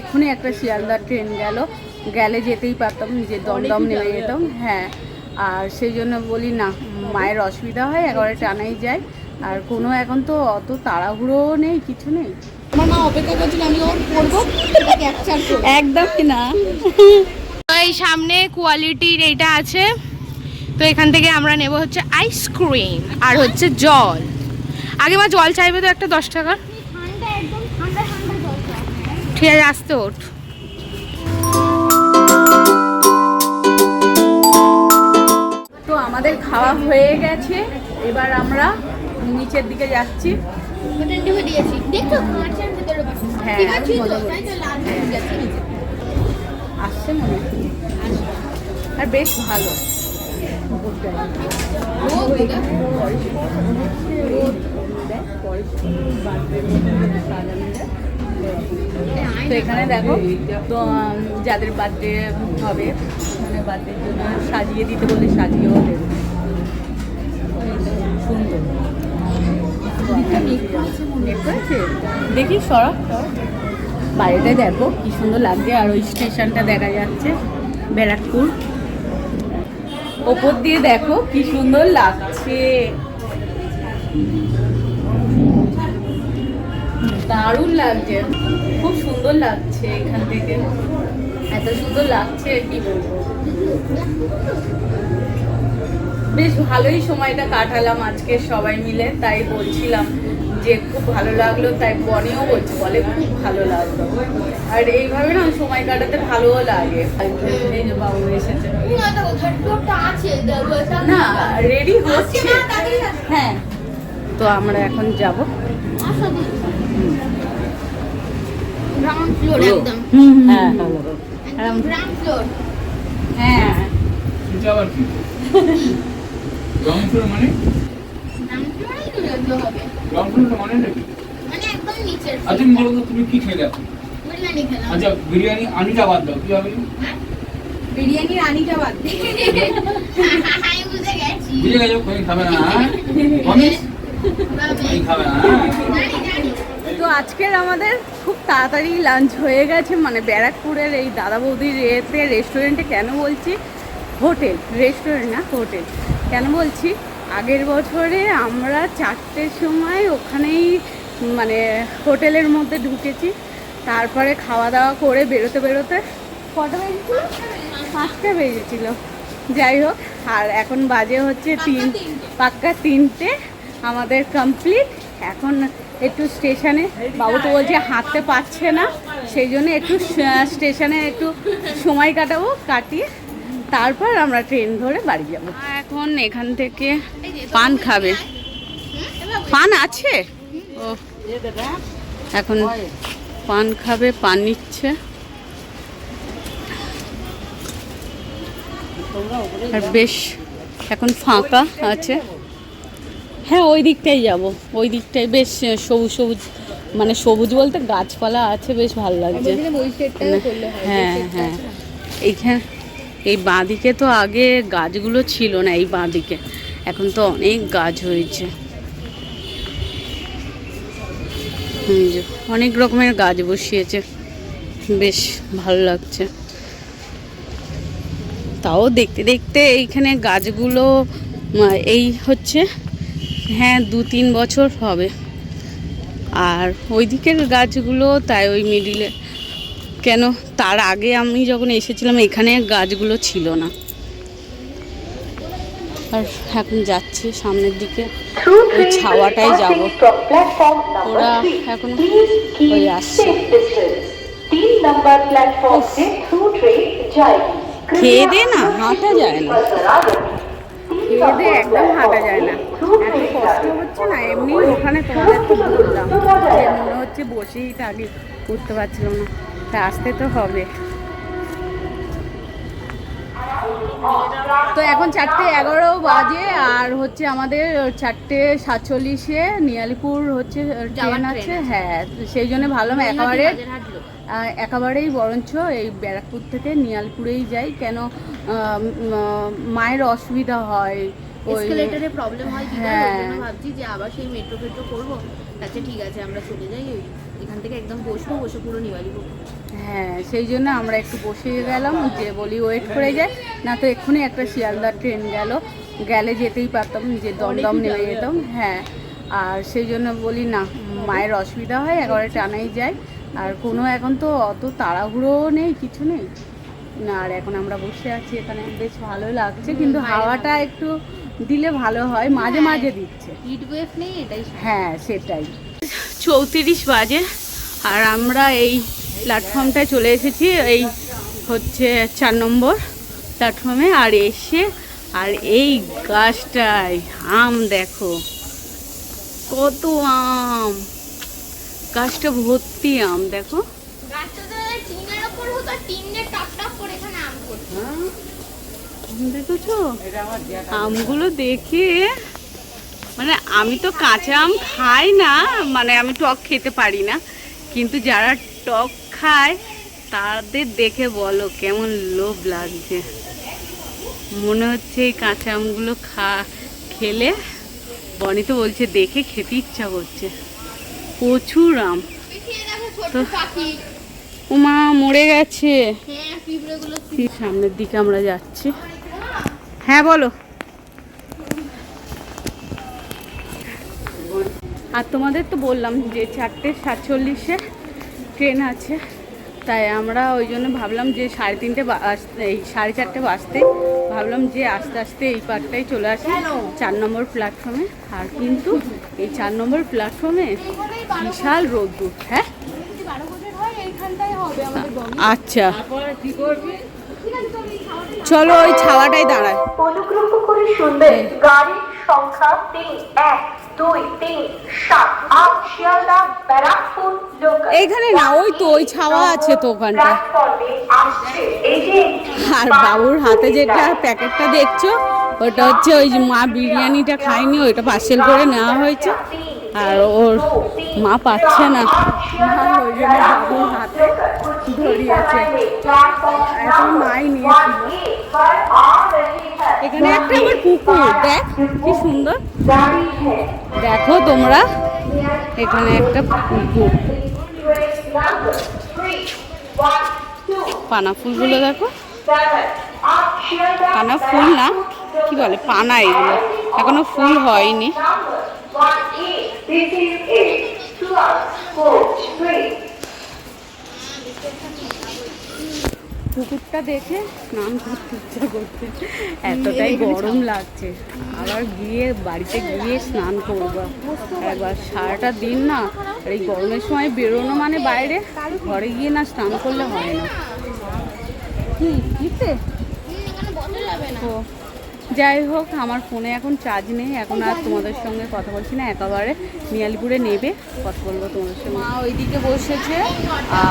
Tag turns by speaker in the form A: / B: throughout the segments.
A: এক্ষুনি একটা শিয়ালদার ট্রেন গেল। গেলে যেতেই পারতাম যে দমদম নেমে যেতাম হ্যাঁ। আর সেই জন্য বলি না মায়ের অসুবিধা হয় একবারে টানাই যায়। আর কোনো এখন তো অত তাড়াহুড়ো নেই কিছু নেই।
B: আমার মা অপেক্ষা করছিল আমি ক্যাপচার করব?
A: একদমই না।
C: তো এই সামনে কোয়ালিটির এইটা আছে। তো এখান থেকে আমরা নেব হচ্ছে আইসক্রিম আর হচ্ছে জল। আগে মা জল চাইবে তো একটা দশ টাকা
B: ঠান্ডা একদম ঠান্ডা ঠান্ডা দরকার
C: ঠিক আছে আসতে ওঠ
A: তো আমাদের খাওয়া হয়ে গেছে এবার আমরা নিচের দিকে যাচ্ছি হ্যাঁ,
B: হয়ে
A: আসছে মনে আর বেশ ভালো
B: ও দিদা
A: তো এখানে দেখো তো যাদের বার্থডে হবে মানে বার্থডের জন্য সাজিয়ে দিতে বলে সাজিয়েও দেবে। সুন্দর? দেখি সরা। বাইরেটা দেখো কি সুন্দর লাগছে। আর ওই স্টেশনটা দেখা যাচ্ছে ব্যারাকপুর। ওপর দিয়ে দেখো কি সুন্দর লাগছে। দারুণ লাগছে। খুব সুন্দর লাগছে এখান থেকে। এত সুন্দর লাগছে কি বলব। বেশ ভালোই সময়টা কাটালাম আজকে সবাই মিলে তাই বলছিলাম যে খুব ভালো লাগল তাই বনেও বলছে বলে খুব ভালো লাগল। আর এইভাবে না সময় কাটাতে ভালোও লাগে। বাবু এসেছে
B: না
A: রেডি হচ্ছে। হ্যাঁ তো আমরা এখন যাব।
B: গ্রাউন্ড ফ্লোর একদম
A: হ্যাঁ
B: গ্রাউন্ড ফ্লোর
A: হ্যাঁ
D: এটা আবার কি গ্রাউন্ড ফ্লোর মানে
B: গ্রাউন্ড ফ্লোরেই তো যেতে হবে
D: গ্রাউন্ড ফ্লোর মানে নাকি
B: মানে একদম
D: আচ্ছা তুমি বলো তো তুমি কি খেলে
B: বিরিয়ানি খেলাম
D: আচ্ছা বিরিয়ানি আনিটা বাদ দাও কি হবে
B: বিরিয়ানির আনিটা বাদ আমি বুঝে গেছি
D: বুঝে গেছো কোন খাবে না হ্যাঁ খাবে না হ্যাঁ?
A: তো আজকের আমাদের খুব তাড়াতাড়ি লাঞ্চ হয়ে গেছে মানে ব্যারাকপুরের এই দাদা বৌদির এতে রেস্টুরেন্টে কেন বলছি? হোটেল রেস্টুরেন্ট না হোটেল। কেন বলছি? আগের বছরে আমরা চারটের সময় ওখানেই মানে হোটেলের মধ্যে ঢুকেছি। তারপরে খাওয়া দাওয়া করে বেরোতে বেরোতে কটা বেজেছিল? পাঁচটা বেজেছিল। যাই হোক আর এখন বাজে হচ্ছে তিন পাক্কা তিনটে। আমাদের কমপ্লিট এখন একটু স্টেশনে, বাবু তো বলছে হাঁটতে পারছে না, সেই জন্য একটু স্টেশনে একটু সময় কাটাবো, কাটিয়ে তারপর আমরা ট্রেন ধরে বাড়ি যাব। এখন এখান থেকে পান খাবে। পান আছে? ও, এখন পান খাবে, পান নিচ্ছে। আর বেশ, এখন ফাঁকা আছে। হ্যাঁ ওই দিকটাই যাব। ওই দিকটাই বেশ সবুজ সবুজ মানে সবুজ বলতে গাছপালা আছে বেশ ভালো লাগছে।
B: হয়
A: হ্যাঁ হ্যাঁ। এইখানে এই বাঁদিকে তো আগে গাছগুলো ছিল না এই বাঁদিকে। এখন তো অনেক গাছ হয়েছে। অনেক রকমের গাছ বসিয়েছে। বেশ ভালো লাগছে। তাও দেখতে দেখতে এইখানে গাছগুলো এই হচ্ছে হ্যাঁ দু তিন বছর হবে। আর ওই দিকের গাছগুলো তাই ওই মিডিলে কেন তার আগে আমি যখন এসেছিলাম এখানে গাছগুলো ছিল না। আর এখন যাচ্ছি সামনের দিকে। ওই ছাওয়াটাই যাব। ওরা এখন ওই আসছে। খেয়ে দে না হাঁটা যায় না। খেয়ে দে একদম হাঁটা যায় না। এত কষ্ট হচ্ছে না এমনি ওখানে তোমাদের তো বললাম মনে হচ্ছে বসেই থাকি উঠতে পারছিল না। তা আসতে তো হবে। তো এখন চারটে এগারো বাজে আর হচ্ছে আমাদের চারটে সাতচল্লিশে নিয়ালিপুর হচ্ছে ট্রেন আছে। হ্যাঁ সেই জন্য ভালো একেবারে একেবারেই বরঞ্চ এই ব্যারাকপুর থেকে নিয়ালপুরেই যাই কেন মায়ের অসুবিধা হয়
B: এসকেলেটরে প্রবলেম হয় কি
A: হ্যাঁ।
B: ভাবছি যে আবার সেই মেট্রো ফেট্রো করব। আচ্ছা ঠিক আছে আমরা চলে যাই এখান থেকে একদম বসবো বসে পুরো নিওয়ালি করব
A: হ্যাঁ সেই জন্য আমরা একটু বসে গেলাম যে বলি ওয়েট করে যায় না তো এক্ষুনি একটা শিয়ালদার ট্রেন গেল। গেলে যেতেই পারতাম যে দমদম নেমে যেতাম হ্যাঁ। আর সেই জন্য বলি না মায়ের অসুবিধা হয় একেবারে টানাই যায় আর কোনো এখন তো অত তাড়াহুড়োও নেই কিছু নেই। না আর এখন আমরা বসে আছি এখানে বেশ ভালো লাগছে কিন্তু হাওয়াটা একটু দিলে ভালো হয় মাঝে মাঝে দিচ্ছে।
B: হিট ওয়েভ নেই এটাই
A: হ্যাঁ সেটাই। চৌত্রিশ বাজে আর আমরা এই প্ল্যাটফর্মটায় চলে এসেছি এই হচ্ছে চার নম্বর প্ল্যাটফর্মে আর এসে আর এই গাছটায় আম দেখো কত আম। গাছটা ভর্তি আম দেখো।
B: করতো।
A: দেখেছ? আমগুলো দেখে মানে আমি তো কাঁচা আম খাই না মানে আমি টক খেতে পারি না। কিন্তু যারা টক খায়, তাদের দেখে বলো কেমন লোভ লাগছে। মনে হচ্ছে এই কাঁচা আমগুলো খা, খেলে বনি তো বলছে, দেখে খেতে ইচ্ছা করছে। প্রচুর আম। তো- উমা, মরে গেছে। সামনের দিকে আমরা যাচ্ছি। হ্যাঁ বলো। আর তোমাদের তো বললাম যে চারটে সাতচল্লিশে ট্রেন আছে। তাই আমরা ওই জন্য ভাবলাম যে সাড়ে তিনটে এই সাড়ে চারটে বাজতে। ভাবলাম যে আস্তে আস্তে এই পার্কটাই চলে আসি চার নম্বর প্ল্যাটফর্মে আর কিন্তু এই চার নম্বর প্ল্যাটফর্মে বিশাল রোদ্দুর হ্যাঁ? আচ্ছা। চলো ওই ছাওয়াটাই দাঁড়ায়।
E: অনুগ্রহ করে শুনবেন গাড়ির সংখ্যা তিন, এক। দুই তিন সাত আট শিয়ালদা ব্যারাকপুর লোকাল
A: এইখানে না ওই তো ওই ছাওয়া আছে তো ওখানটা। আর বাবুর হাতে যেটা প্যাকেটটা দেখছ ওটা হচ্ছে ওই যে মা বিরিয়ানিটা খায়নি ওইটা পার্সেল করে নেওয়া হয়েছে। আর ওর মা পাচ্ছে না। মা ওই জন্য বাবুর হাতে ধরিয়েছে এখন মাই নিয়েছিল এখানে একটা আবার পুকুর দেখ, কি সুন্দর। দেখো তোমরা, এখানে একটা পুকুর পানা ফুলগুলো দেখো। পানা ফুল না, কি বলে, পানা এগুলো। এখনও ফুল হয়নি। পুকুরটা দেখে স্নান করতে ইচ্ছা করছে। এতটাই গরম লাগছে। আবার গিয়ে বাড়িতে গিয়ে স্নান করব। একবার সারাটা দিন না আর এই গরমের সময় বেরোনো মানে বাইরে ঘরে গিয়ে না স্নান করলে হয় না। কি তো যাই হোক আমার ফোনে এখন চার্জ নেই। এখন আর তোমাদের সঙ্গে কথা বলছি না একেবারে নিয়ালিপুরে নেবে। কথা বলব তোমাদের সঙ্গে। মা ওইদিকে বসেছে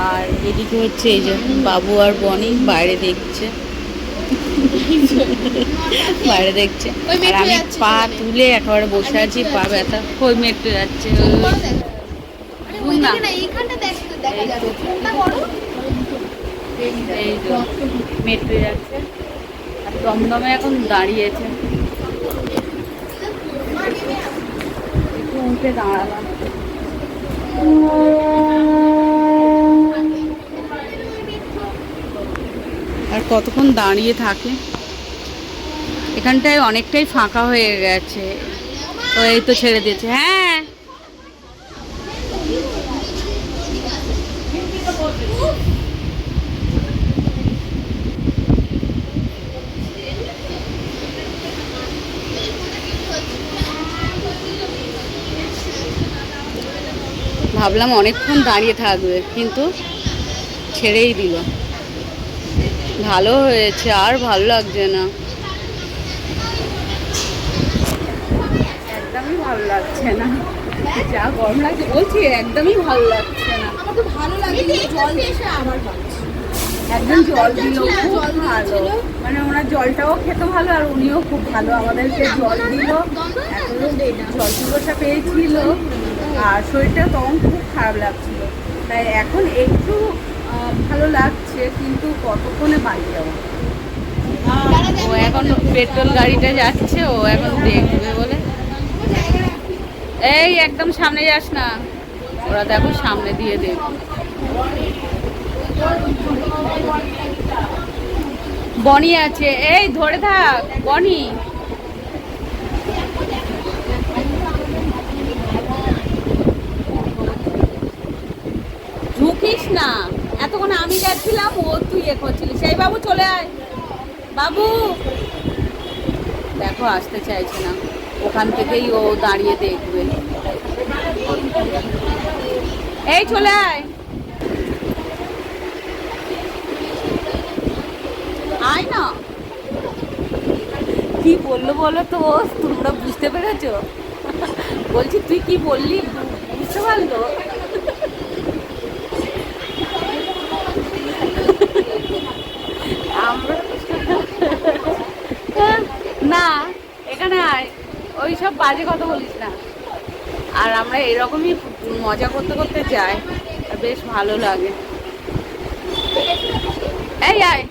A: আর এদিকে হচ্ছে এই যে বাবু আর বনি বাইরে দেখছে। বাইরে দেখছে। আর আমি পা তুলে একেবারে বসে আছি পা ব্যথা। ওই মেট্রো যাচ্ছে মেট্রো যাচ্ছে। দমদমে এখন দাঁড়িয়েছে। উঠে দাঁড়ালাম। আর কতক্ষণ দাঁড়িয়ে থাকে? এখানটায় অনেকটাই ফাঁকা হয়ে গেছে। তো এই তো ছেড়ে দিয়েছে। হ্যাঁ ভাবলাম অনেকক্ষণ দাঁড়িয়ে থাকবে কিন্তু ছেড়েই দিল। ভালো হয়েছে আর ভালো লাগছে না। একদমই ভালো লাগছে না। যা গরম লাগছে বলছি একদমই ভালো লাগছে না।
B: আমার তো ভালো লাগে জল এসে আবার
A: একদম জল দিল খুব ভালো। মানে ওনার জলটাও খেতে ভালো আর উনিও খুব ভালো। আমাদেরকে জল দিল। জল পিপাসা পেয়েছিল। আর শরীরটা তখন খুব খারাপ লাগছিল। তাই এখন একটু ভালো লাগছে, কিন্তু কতক্ষণে বাড়ি যাব? ও এখন পেট্রোল গাড়িটা যাচ্ছে, ও এখন দেখবে বলে। এই একদম সামনে যাস না। ওরা দেখো সামনে দিয়ে দেবে। বনি আছে। এই ধরে থাক, বনি। ঝুঁকিস না। এতক্ষণ আমি যাচ্ছিলাম ও তুই এ করছিলিস। সেই বাবু চলে আয়। বাবু। দেখো, আসতে চাইছে না। ওখান থেকেই ও দাঁড়িয়ে দেখবে। এই চলে আয়। আয় না। কি বলল বলো তো? তোমরা বুঝতে পেরেছ? বলছি, তুই কি বললি? বুঝতে পারল আমরা না, এখানে আয়। ওই সব বাজে কথা বলিস না। আর আমরা এরকমই মজা করতে করতে যাই বেশ ভালো লাগে। এই, আয়।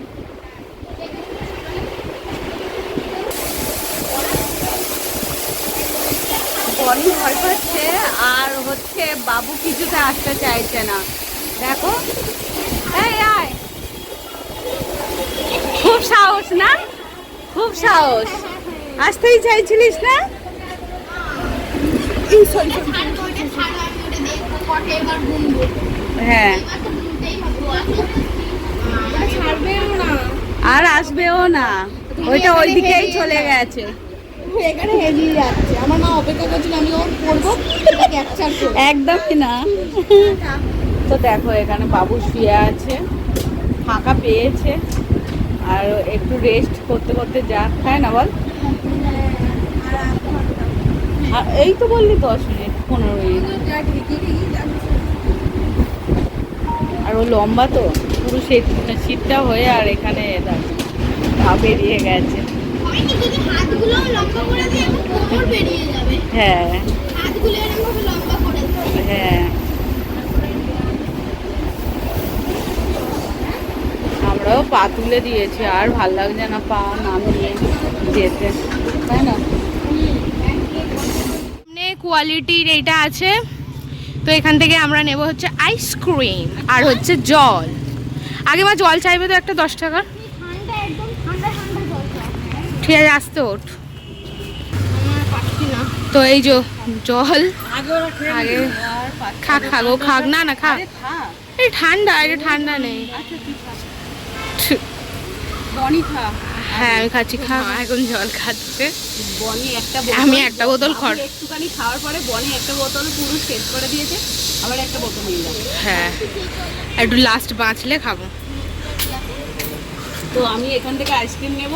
A: বনি ভয় পাচ্ছে, আর হচ্ছে বাবু কিছুতে আসতে চাইছে না। দেখো। এই, আয়। খুব সাহস না? খুব সাহস। আসতেই চাইছিলিস না? হ্যাঁ। আর আসবেও না। ওইটা ওই দিকেই চলে গেছে।
B: এখানে যাচ্ছে। আমার মা অপেক্ষা করছিল আমি যখন পড়ব ক্যাপচার করব।
A: একদমই না। তো দেখো এখানে বাবু শুয়ে আছে ফাঁকা পেয়েছে। আর একটু রেস্ট করতে করতে যা। খায় না বল। এই তো বললি দশ মিনিট, পনেরো মিনিট। আর ও লম্বা তো, পুরো সিট সিটটা হয়ে আর এখানে পা বেরিয়ে গেছে। হ্যাঁ। হ্যাঁ। আমরাও পা তুলে দিয়েছি, আর ভালো লাগছে না পা নামিয়ে যেতে, তাই না?
C: কোয়ালিটির এইটা আছে তো এখান থেকে আমরা নেব হচ্ছে আইসক্রিম আর হচ্ছে জল আগে মা জল চাইবে তো একটা দশ টাকার
B: খাও।
C: ঠিক আছে আসতে ওঠ
B: না
C: তো এই যে জল
A: আগে
C: খাক
A: না।
C: খাক না না খাক
A: খা।
C: এই ঠান্ডা এটা ঠান্ডা নেই
A: আচ্ছা।
C: হ্যাঁ আমি খাচ্ছি খা। এখন জল খাচ্ছে।
A: বনি একটা
C: আমি একটা বোতল খড়-
A: একটুখানি খাওয়ার পরে বনি একটা বোতল পুরো শেষ করে দিয়েছে আবার একটা বোতল নিয়ে যাবে।
C: হ্যাঁ একটু লাস্ট বাঁচলে খাব।
A: তো আমি এখান থেকে আইসক্রিম নেব।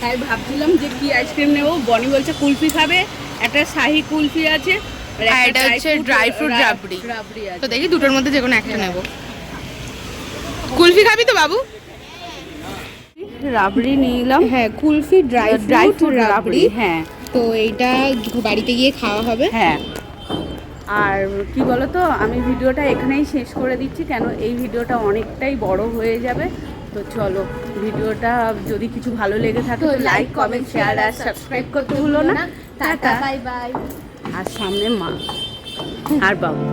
A: তাই ভাবছিলাম যে কি আইসক্রিম নেব? বনি বলছে কুলফি খাবে একটা শাহি কুলফি আছে আর
C: এটা হচ্ছে fruit রাবড়ি।
A: রাবড়ি
C: তো দেখি দুটোর মধ্যে যে কোনো একটা নেব। কুলফি খাবি তো বাবু?
A: রাবড়ি নিলাম
C: হ্যাঁ kulfi dry
A: dry fruit rabri. হ্যাঁ।
C: তো এইটা বাড়িতে গিয়ে খাওয়া হবে।
A: হ্যাঁ। আর কি বলতো আমি ভিডিওটা এখানেই শেষ করে দিচ্ছি কেন এই ভিডিওটা অনেকটাই বড় হয়ে যাবে। তো চলো ভিডিওটা যদি কিছু ভালো লেগে থাকে তো লাইক কমেন্ট শেয়ার আর সাবস্ক্রাইব করতে ভুলো না। টাটা।
B: বাই বাই
A: আর সামনে মা। আর বাবু।